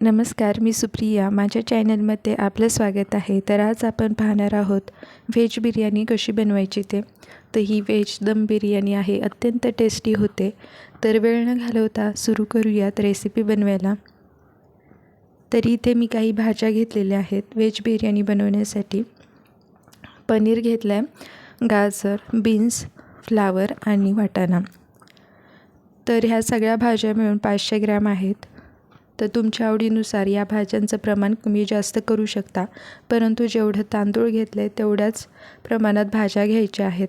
नमस्कार मी सुप्रिया. माझ्या चॅनलमध्ये आपलं स्वागत आहे. तर आज आपण पाहणार आहोत व्हेज बिर्याणी कशी बनवायची ते. तर ही व्हेज दम बिर्याणी आहे अत्यंत टेस्टी होते. तर वेळ न घालवता सुरू करूयात रेसिपी बनवायला. तर इथे मी काही भाज्या घेतलेल्या आहेत व्हेज बिर्याणी बनवण्यासाठी. पनीर घेतलं आहे गाजर बीन्स फ्लावर आणि वाटाणा. तर ह्या सगळ्या भाज्या मिळून पाचशे ग्रॅम आहेत. तर तुमच्या आवडीनुसार या भाज्यांचं प्रमाण कमी जास्त करू शकता. परंतु जेवढं तांदूळ घेतले तेवढ्याच प्रमाणात भाज्या घ्यायच्या आहेत.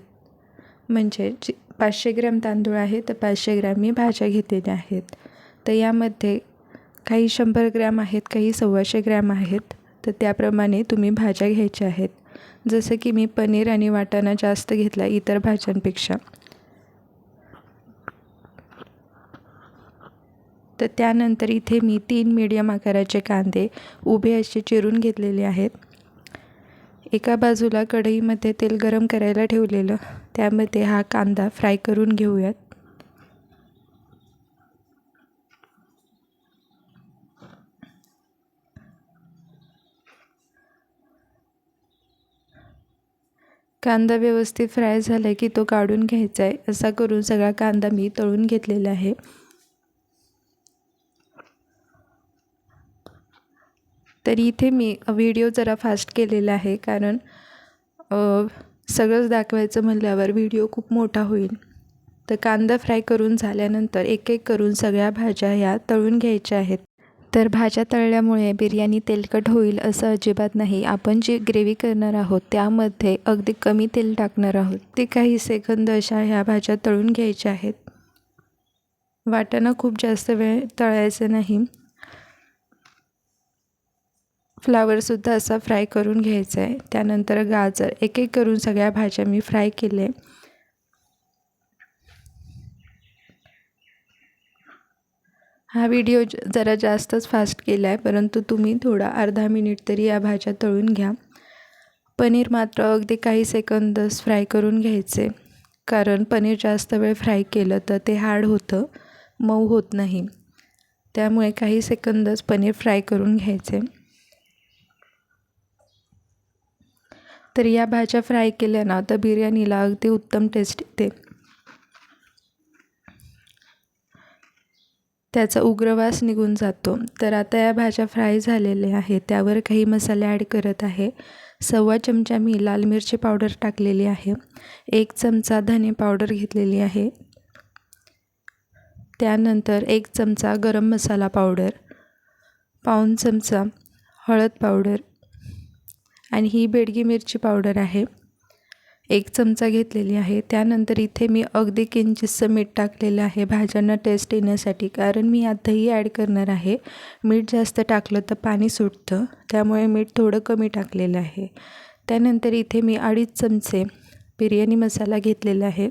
म्हणजे जी पाचशे ग्रॅम तांदूळ आहे तर पाचशे ग्रॅम मी भाज्या घेतलेल्या आहेत. तर यामध्ये काही शंभर ग्रॅम आहेत काही सव्वाशे ग्रॅम आहेत. तर त्याप्रमाणे तुम्ही भाज्या घ्यायच्या आहेत. जसं की मी पनीर आणि वाटाणा जास्त घेतला इतर भाज्यांपेक्षा. तर त्यानंतर इथे मी तीन मीडियम आकाराचे कांदे उभे असे चिरून घेतलेले आहेत. एका बाजूला कढईमध्ये तेल गरम करायला ठेवलेलं त्यामध्ये हा कांदा फ्राय करून घेऊयात. कांदा व्यवस्थित फ्राय झाला की तो काढून घ्यायचा आहे असा करून सगळा कांदा मी तळून घेतलेला आहे. तर इथे मी व्हिडिओ जरा फास्ट केलेला आहे कारण सगळंच दाखवायचं म्हणल्यावर व्हिडिओ खूप मोठा होईल. तर कांदा फ्राय करून झाल्यानंतर एक एक करून सगळ्या भाज्या ह्या तळून घ्यायच्या आहेत. तर भाज्या तळल्यामुळे बिर्याणी तेलकट होईल असं अजिबात नाही. आपण जी ग्रेव्ही करणार आहोत त्यामध्ये अगदी कमी तेल टाकणार आहोत. ते काही सेकंद अशा ह्या भाज्या तळून घ्यायच्या आहेत. वाटाणा खूप जास्त वेळ तळायचं नाही. फ्लावरसुद्धा असा फ्राय करून घ्यायचा आहे. त्यानंतर गाजर एक एक करून सगळ्या भाज्या मी फ्राय केले हा व्हिडिओ जरा जास्तच फास्ट केला आहे परंतु तुम्ही थोडा अर्धा मिनिट तरी या भाज्या तळून घ्या. पनीर मात्र अगदी काही सेकंदच फ्राय करून घ्यायचे. कारण पनीर जास्त वेळ फ्राय केलं तर ते हार्ड होतं मऊ होत नाही. त्यामुळे काही सेकंदच पनीर फ्राय करून घ्यायचे. तर या भाज्या फ्राय केल्या ना तर बिर्याणीला अगदी उत्तम टेस्ट येते. त्याचा उग्रवास निघून जातो. तर आता या भाज्या फ्राय झालेल्या आहेत. त्यावर काही मसाले ॲड करत आहे. सव्वा चमचा मी लाल मिरची पावडर टाकलेली आहे. एक चमचा धने पावडर घेतलेली आहे. त्यानंतर एक चमचा गरम मसाला पावडर. पाऊन चमचा हळद पावडर. आणि ही बेडगी मिरची पावडर आहे. एक चमचा घेतलेली आहे. त्यानंतर इथे मी अगदी किंचितसं मीठ टाकलेलं आहे. भाज्यांना टेस्ट येण्यासाठी कारण मी आताही ॲड करणार आहे. मीठ जास्त टाकलं तर पाणी सुटतं त्यामुळे मीठ थोडं कमी टाकलेलं आहे. त्यानंतर इथे मी अडीच चमचे बिर्याणी मसाला घेतलेला आहे.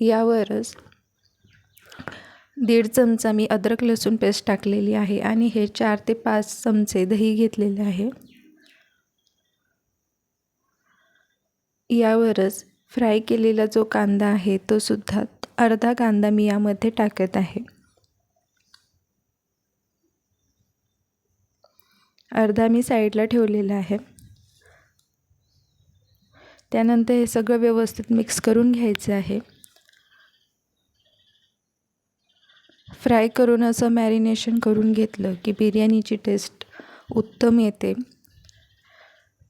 यावरच दीड चमचा मी अद्रक लसूण पेस्ट टाकलेली आहे आणि हे चार ते पाच चमचे दही घेतलेले आहे. यावरच फ्राय केलेला जो कांदा आहे तो सुद्धा अर्धा कांदा मी यामध्ये टाकत आहे. अर्धा मी साईडला ठेवलेला आहे. त्यानंतर हे सगळं व्यवस्थित मिक्स करून घ्यायचं आहे. फ्राय करून असं मॅरिनेशन करून घेतलं की बिर्याणीची टेस्ट उत्तम येते.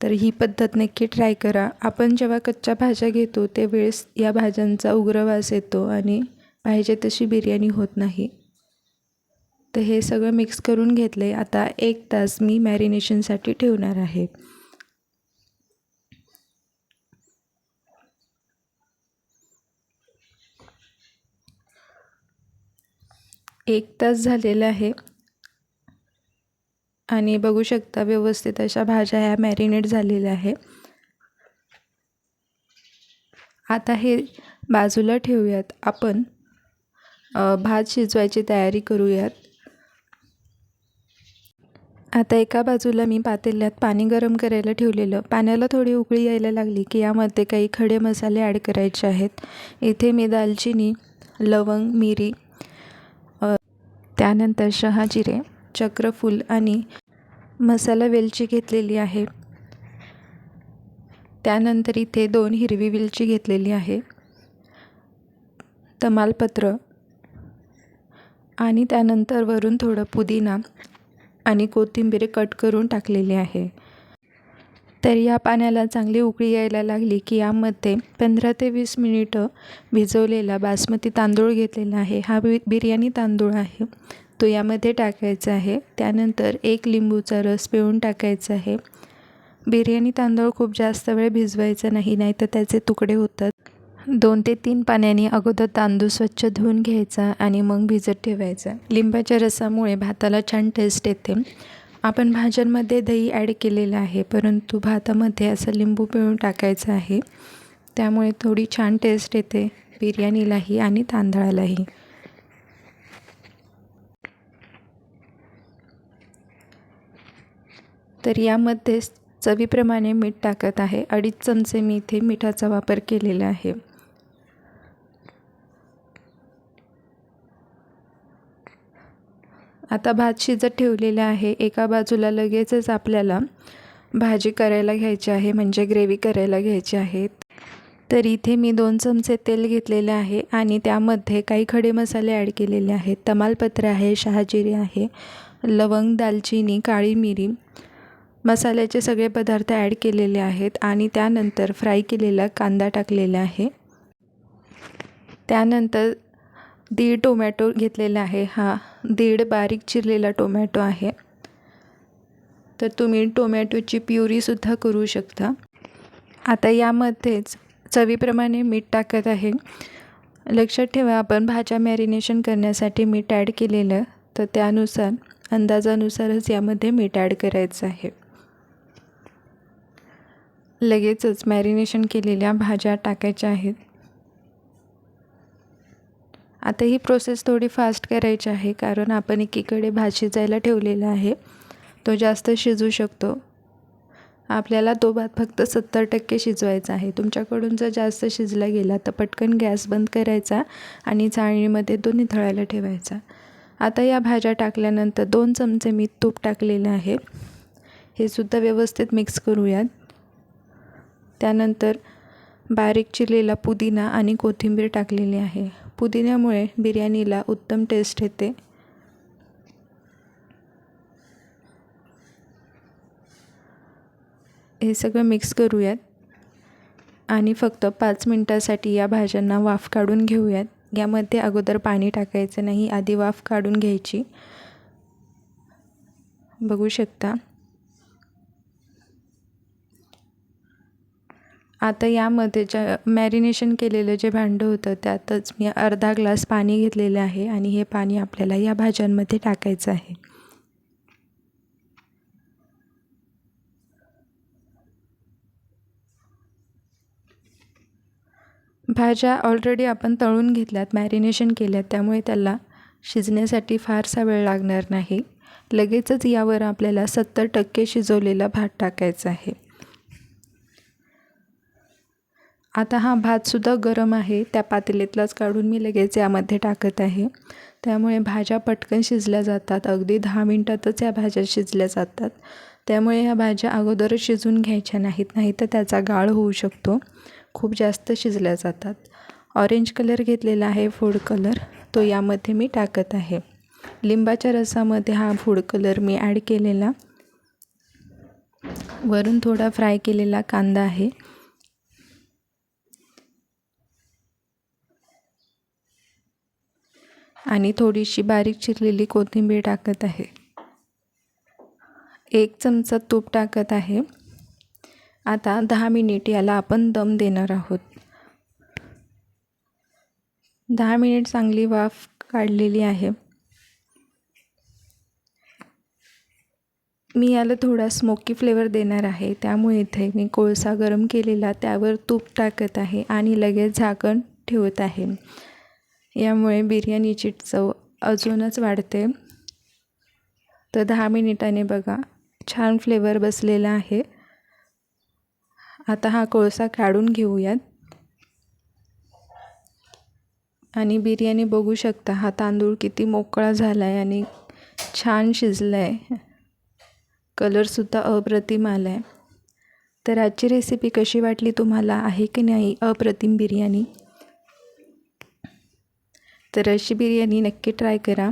तर ही पद्धत नक्की ट्राय करा. आपण जेव्हा कच्च्या भाज्या घेतो त्यावेळेस या भाज्यांचा उग्रवास येतो आणि पाहिजे तशी बिर्याणी होत नाही. तर हे सगळं मिक्स करून घेतले आता एक तास मी मॅरिनेशनसाठी ठेवणार आहे. एक तास झालेला आहे. आणि बघू शकता व्यवस्थित अशा भाज्या ह्या मॅरिनेट झालेल्या आहे. आता हे बाजूला ठेवूयात. आपण भात शिजवायची तयारी करूयात. आता एका बाजूला मी पातेल्यात पाणी गरम करायला ठेवलेलं. पाण्याला थोडी उकळी यायला लागली की यामध्ये काही खडे मसाले ॲड करायचे आहेत. इथे मी दालचिनी लवंग मिरी त्यानंतर शहाजिरे चक्रफूल आणि मसाला वेलची घेतलेली आहे. त्यानंतर इथे दोन हिरवी वेलची घेतलेली आहे. तमालपत्र आणि त्यानंतर वरून थोडं पुदिना आणि कोथिंबीर कट करून टाकलेली आहे. तर या पाण्याला चांगली उकळी यायला लागली की यामध्ये पंधरा ते वीस मिनिटं भिजवलेला बासमती तांदूळ घेतलेला आहे. हा बि बिर्याणी तांदूळ आहे. तो यामध्ये टाकायचा आहे. त्यानंतर एक लिंबूचा रस पिळून टाकायचा आहे. बिर्याणी तांदूळ खूप जास्त वेळ भिजवायचा नाही नाही तर त्याचे तुकडे होतात. दोन ते तीन पाण्याने अगोदर तांदूळ स्वच्छ धुवून घ्यायचा आणि मग भिजत ठेवायचा. लिंबाच्या रसामुळे भाताला छान टेस्ट येते. आपण भाज्यांमध्ये दही ॲड केलेलं आहे परंतु भातामध्ये असं लिंबू पिळून टाकायचं आहे. त्यामुळे थोडी छान टेस्ट येते बिर्याणीलाही आणि तांदळालाही. तर यामध्ये चवीप्रमाणे मीठ टाकत आहे. अडीच चमचे मी इथे मिठाचा वापर केलेला आहे. आता भात शिजत ठेवलेला आहे. एका बाजूला लगेचच आपल्याला भाजी करायला घ्यायची आहे म्हणजे ग्रेव्ही करायला घ्यायची आहे. तर इथे मी दोन चमचे तेल घेतलेले आहे आणि त्यामध्ये काही खडे मसाले ॲड केलेले आहेत. तमालपत्र आहे शहाजिरे आहे लवंग दालचिनी काळी मिरी मसाल्याचे सगळे पदार्थ ॲड केलेले आहेत आणि त्यानंतर फ्राय केलेला कांदा टाकलेला आहे. त्यानंतर दीड टोमॅटो घेतलेला आहे. हा दीड बारीक चिरलेला टोमॅटो आहे. तर तुम्ही टोमॅटोची प्युरीसुद्धा करू शकता. आता यामध्येच चवीप्रमाणे मीठ टाकत आहे. लक्षात ठेवा आपण भाज्या मॅरिनेशन करण्यासाठी मीठ ॲड केलेलं तर त्यानुसार अंदाजानुसारच यामध्ये मीठ ॲड करायचं आहे. लगेचच मॅरिनेशन केलेल्या भाज्या टाकायच्या आहेत. आता ही प्रोसेस थोडी फास्ट करायची आहे कारण आपण एकीकडे भात शिजायला ठेवलेला आहे. तो जास्त शिजू शकतो. आपल्याला तो भात फक्त सत्तर टक्के शिजवायचा आहे. तुमच्याकडून जर जास्त शिजला गेला तर पटकन गॅस बंद करायचा आणि चाळणीमध्ये तो निथळायला ठेवायचा. आता या भाज्या टाकल्यानंतर दोन चमचे मी तूप टाकलेलं आहे. हे सुद्धा व्यवस्थित मिक्स करूयात. त्यानंतर बारीक चिरलेला पुदिना आणि कोथिंबीर टाकलेली आहे. पुदिन्यामुळे बिर्याणीला उत्तम टेस्ट येते. हे सगळं मिक्स करूयात. आणि फक्त पाच मिनटासाठी या भाज्यांना वाफ काढून घेऊयात. यामध्ये अगोदर पाणी टाकायचं नाही आधी वाफ काढून घ्यायची. बघू शकता. आता यामध्ये ज्या मॅरिनेशन केलेलं जे भांडं होतं त्यातच मी अर्धा ग्लास पाणी घेतलेलं आहे आणि हे पाणी आपल्याला या भाज्यांमध्ये टाकायचं आहे. भाज्या ऑलरेडी आपण तळून घेतल्यात मॅरिनेशन केल्यात त्यामुळे त्याला शिजण्यासाठी फारसा वेळ लागणार नाही. लगेचच यावर आपल्याला सत्तर टक्के शिजवलेला भात टाकायचा आहे. आता हा भातसुद्धा गरम आहे. त्या पातेलीतलाच काढून मी लगेच यामध्ये टाकत आहे. त्यामुळे भाज्या पटकन शिजल्या जातात. अगदी दहा मिनटातच या भाज्या शिजल्या जातात. त्यामुळे ह्या भाज्या अगोदरच शिजून घ्यायच्या नाहीत. नाही तर त्याचा गाळ होऊ शकतो. खूप जास्त शिजल्या जातात. ऑरेंज कलर घेतलेला आहे फूड कलर. तो यामध्ये मी टाकत आहे. लिंबाच्या रसामध्ये हा फूड कलर मी ॲड केलेला. वरून थोडा फ्राय केलेला कांदा आहे. आणि थोडीशी बारीक चिरलेली कोथिंबीर टाकत आहे. एक चमचा तूप टाकत आहे. आता दहा मिनिट याला आपण दम देणार आहोत. दहा मिनिट चांगली वाफ काढलेली आहे. मी याला थोडा स्मोकी फ्लेवर देणार आहे. त्यामुळे इथे मी कोळसा गरम केलेला त्यावर तूप टाकत आहे आणि लगेच झाकण ठेवत आहे. यामुळे बिर्याणीची चव अजूनच वाढते. तर दहा मिनिटाने बघा छान फ्लेवर बसलेला आहे. आता हा कोळसा काढून घेऊयात. आणि बिर्याणी बघू शकता हा तांदूळ किती मोकळा झाला आहे आणि छान शिजला आहे कलरसुद्धा अप्रतिम आला आहे तर आजची रेसिपी कशी वाटली तुम्हाला? आहे की नाही? अप्रतिम बिर्याणी. तर अशी बिर्याणी नक्की ट्राय करा.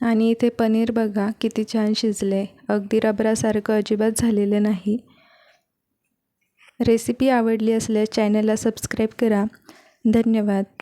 आणि इथे पनीर बघा किती छान शिजले अगदी रबरासारखं अजिबात झालेलं नाही. रेसिपी आवडली असल्यास चॅनलला सबस्क्राईब करा. धन्यवाद.